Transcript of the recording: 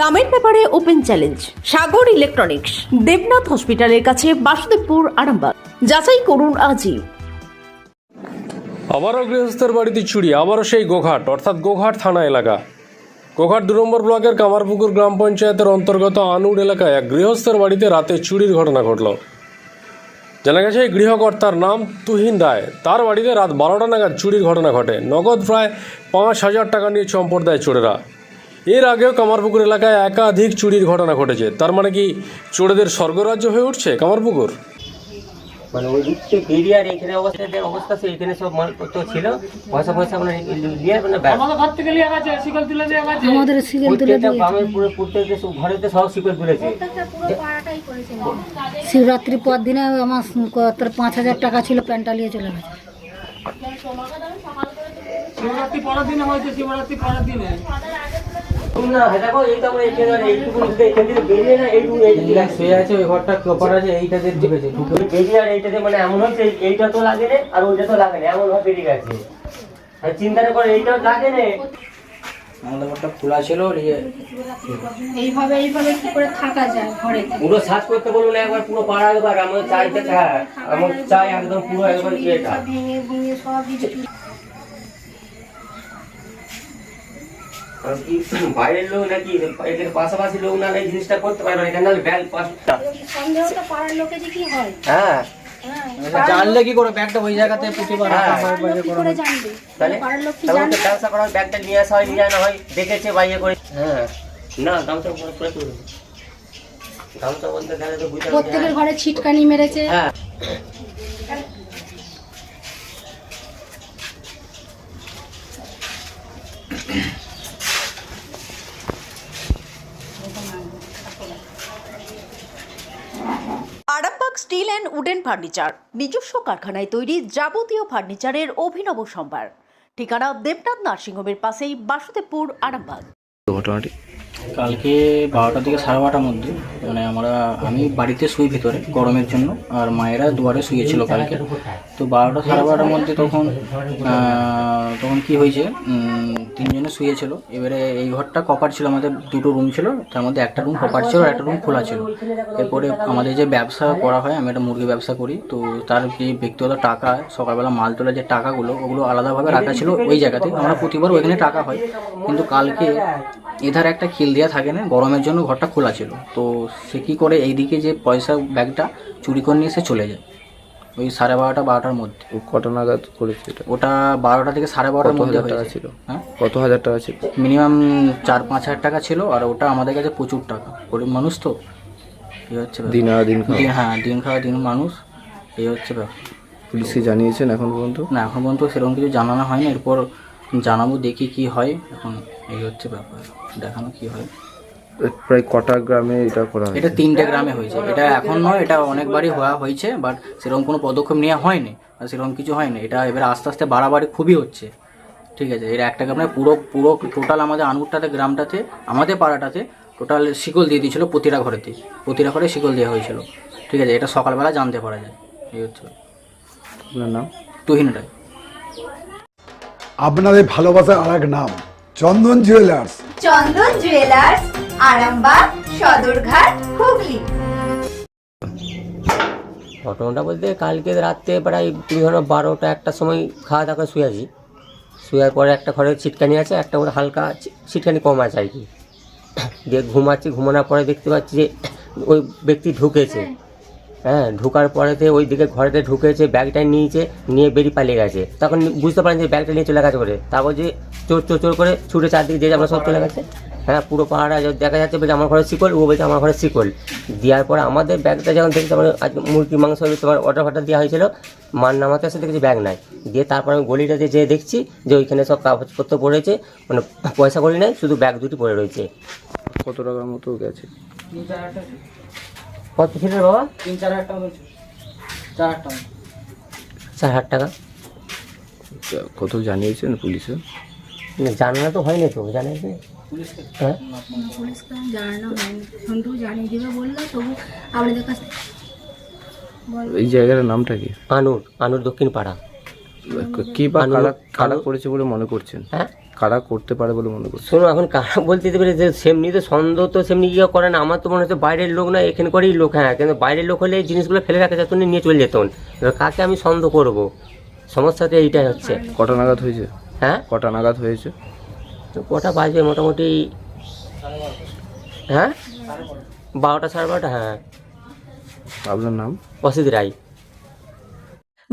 দামের ব্যাপারে open challenge, Sagar electronics, Debnath হসপিটালের কাছে বাসুদেবপুর, আরামবাগ। যাচাই করুন আজই। আবারও গৃহস্থের বাড়িতে চুরি, আবারও সেই গোঘাট, অর্থাৎ গোঘাট থানা এলাকা। গোঘাট দু নম্বর ব্লকের কামারপুকুর গ্রাম পঞ্চায়েতের অন্তর্গত আনুর এলাকায় এক গৃহস্থের বাড়িতে রাতে চুরির ঘটনা ঘটল। জানা গেছে, এই গৃহকর্তার নাম তুহিন রায়। তার বাড়িতে রাত বারোটা নাগাদ চুরির ঘটনা ঘটে। নগদ প্রায় পাঁচ হাজার টাকা নিয়ে চম্পট দেয় চোরেরা। এর আগেও কামারপুকুর এলাকায় একাধিক চুরির ঘটনা ঘটেছে। তার মানে কি চোরেদের স্বর্গরাজ্য হয়ে উঠছে কামারপুকুর? মানে ওই দিক থেকে বেরিয়ে আর এখানে অবস্থা যে অবস্থা আছে এখানে সব মালপত্র ছিল। পয়সা পয়সা মানে নিয়ে মানে আমাদের সিজন তুলে প্রত্যেকটা দিয়ে গ্রামের পুরো প্রত্যেকটা সব ঘরেতে সব শিকল তুলেছে। শিবরাত্রির পর দিনে আমার কত পাঁচ হাজার টাকা ছিল প্যান্টটা নিয়ে চলে গেছে। না দেখো এই তো আমরা এখানে এইটুকু এখান থেকে বেরিয়ে না এইটুকু এই যে শুয়ে আছে ওই ঘরটা কপার আছে এইটাতে ঢুকেছে ঢুকে বেরিয়ে আর এইটাতে মানে এমন হচ্ছে এইটা তো লাগে না আর ওইটা তো লাগে না এমন ভাবে বেরিয়ে গেছে। আর চিন্তা করে এইটাও লাগে না। আমাদের ঘরটা খোলা ছিল এইভাবে এইভাবে কি করে থাকা যায় ঘরে? পুরো সার্চ করতে বলব না একবার পুরো পাড়া একবার আমার চাইতে হ্যাঁ আমার চাই একদম পুরো একবার ইয়েটা। আর কি বাইরের লোক নাকি এদের পাশাপাশি লোক না এই জিনিসটা করতে পারবে না এখানে ব্যাগ পাঁচটা সন্দেহটা পাড়ার লোকে যে কি হয়? হ্যাঁ। হ্যাঁ জানলে কি করে ব্যাগটা ওই জায়গাতে রাখা হয়। হয়? তাহলে ব্যবসা করা হয় ব্যাগটা নিয়ে আসা হয় নিয়ে আনা হয় দেখেছে বাইরে করে। হ্যাঁ। না গামছা পরে পরে তুলো। গামছা বলতে গেলে তো বুঝতে প্রত্যেকের ঘরে ছিটকানি মেরেছে। হ্যাঁ। স্টিল উডেন ফার্নিচার, নিজস্ব কারখানায় তৈরি যাবতীয় ফার্নিচারের অভিনব সম্ভার। ঠিকানা দেবনাথ নার্সিংহোমের পাশেই বাসুদেবপুর, আরামবাগ। ঘটনাটি কালকে বারোটা থেকে সাড়ে বারোটার মধ্যে মানে আমরা, আমি বাড়িতে শুই ভিতরে গরমের জন্য, আর মায়েরা দুয়ারে শুয়েছিল কালকে। তো বারোটা সাড়ে বারোটার মধ্যে তখন তখন কি হয়েছে তিনজনে শুয়েছিল। এবারে এই ঘরটা কপার ছিল, আমাদের দুটো রুম ছিল, তার মধ্যে একটা রুম কপার ছিল আর একটা রুম খোলা ছিল। এরপরে আমাদের যে ব্যবসা করা হয়, আমি একটা মুরগি ব্যবসা করি, তো তার যে ব্যক্তিগত টাকা, সকালবেলা মাল তোলার যে টাকাগুলো, ওগুলো আলাদাভাবে রাখা ছিল ওই জায়গাতে। আমরা প্রতিবার ওইখানে টাকা হয়, কিন্তু কালকে এধারে একটা খিল দেওয়া থাকে না গরমের জন্য ঘরটা খোলা ছিল। তো সে কী করে এইদিকে যে পয়সা ব্যাগটা চুরি করে নিয়ে এসে চলে যায় ওই সাড়ে বারোটা বারোটার মধ্যে। কত নাগাদ করেছে এটা? ওটা বারোটা থেকে সাড়ে বারোটার মধ্যে টাকা ছিল? হ্যাঁ? কত হাজার টাকা ছিল? মিনিমাম চার পাঁচ হাজার টাকা ছিল আর ওটা আমাদের কাছে প্রচুর টাকা। গরিব মানুষ তো এই হচ্ছে দিন আর দিন খাওয়া। দিন হ্যাঁ দিন খাওয়া দিন মানুষ এই হচ্ছে ব্যাপার। পুলিশকে জানিয়েছেন এখন পর্যন্ত? না এখন পর্যন্ত সেরকম কিছু জানানো হয়নি। এরপর জানাব দেখি কি হয়। এখন এই হচ্ছে ব্যাপার দেখানো কি হয়। প্রায় কটা গ্রামে এটা করা এটা তিনটে গ্রামে হয়েছে। এটা এখন নয় এটা অনেকবারই হওয়া হয়েছে বাট সেরকম কোনো পদক্ষেপ নেওয়া হয়নি আর সেরকম কিছু হয়নি। এটা এবার আস্তে আস্তে বাড়াবাড়ি খুবই হচ্ছে। ঠিক আছে এটা একটা গ্রামে পুরো পুরো টোটাল আমাদের আনগুরটাতে গ্রামটাতে আমাদের পাড়াটাতে টোটাল শিকল দিয়ে দিয়েছিল প্রতিটা ঘরেতে। প্রতিটা ঘরে শিকল দেওয়া হয়েছিল। ঠিক আছে এটা সকালবেলা জানতে পারা যায়। এই হচ্ছে আপনার নাম? তুহিন রায়। আপনাদের ভালোবাসার আর এক নাম চন্দন জুয়েলার্স চন্দন জুয়েলার্স আরামবাগ সদরঘাট হুগলি। ঘটনাটা বলতে কালকে রাত্রে প্রায় তুমি ধরো বারোটা একটার সময় খাওয়া দাওয়া করে শুয়ে আছি। শুয়ার পরে একটা ঘরে ছিটকানি আছে একটা করে হালকা ছিটকানি কম আছে আর কি। দিয়ে ঘুমাচ্ছি ঘুমানোর পরে দেখতে পাচ্ছি যে ওই ব্যক্তি ঢুকেছে। হ্যাঁ ঢোকার পরেতে ওই দিকে ঘরেতে ঢুকেছে, ব্যাগটা নিয়েছে, নিয়ে বেরিয়ে পালিয়ে গেছে। তখন বুঝতে পারেন যে ব্যাগটা নিয়ে চলে গেছে করে তারপর যে চোর চোর চোর করে ছুটে চারদিকে যে আমরা সব চলে গেছে। হ্যাঁ পুরো পাহাড়া দেখা যাচ্ছে বলছে আমার ঘরে শিকল, ও বলছে আমার ঘরে শিকল। দেওয়ার পরে আমাদের ব্যাগটা যখন দেখছি আমার আজ মুরগি, মাংস তোমার অর্ডার ফর্ডার দেওয়া হয়েছিল, মান নামাতে আসে দেখছি ব্যাগ নাই। দিয়ে তারপর আমি গলিটা দিয়ে যেয়ে দেখছি, যে ওইখানে সব কাগজপত্র পড়েছে মানে পয়সা করি নাই, শুধু ব্যাগ দুটি পড়ে রয়েছে। কত টাকার মতো গেছে? কত ছিল বাবা? তিন চার হাজার টাকা চার হাজার টাকা। চার হাজার টাকা। কত জানিয়েছেন পুলিশে? না, জানানো তো হয়নি তো জানিয়েছে। হ্যাঁ? পুলিশকে জানানো হয়নি। সন্টু জানিয়ে দেবে বলল তবু আপনাদের কাছে এই জায়গাটার নামটা কি? আনুর আনুর দক্ষিণ পাড়া কি বা কারা করেছে বলে মনে করছেন? হ্যাঁ? কারা করতে পারে বলে মনে করছে শোনো এখন কারা বলতে দিতে পারে যে সেমনি তো সন্দেহ তো সেমনি ইয়ে করে না। আমার তো মনে হচ্ছে বাইরের লোক না এখানে করেই লোক হ্যাঁ কিন্তু বাইরের লোক হলে এই জিনিসগুলো ফেলে রাখা যেত নিয়ে চলে যেতন এবার কাকে আমি সন্দেহ করব? সমস্যা তো এইটাই হচ্ছে। কটা নাগাদ হয়েছে? হ্যাঁ? কটা নাগাদ হয়েছে? তো কটা বাজবে মোটামুটি? হ্যাঁ? বারোটা সাড়ে বারোটা হ্যাঁ। আপনার নাম? অসিত রায়।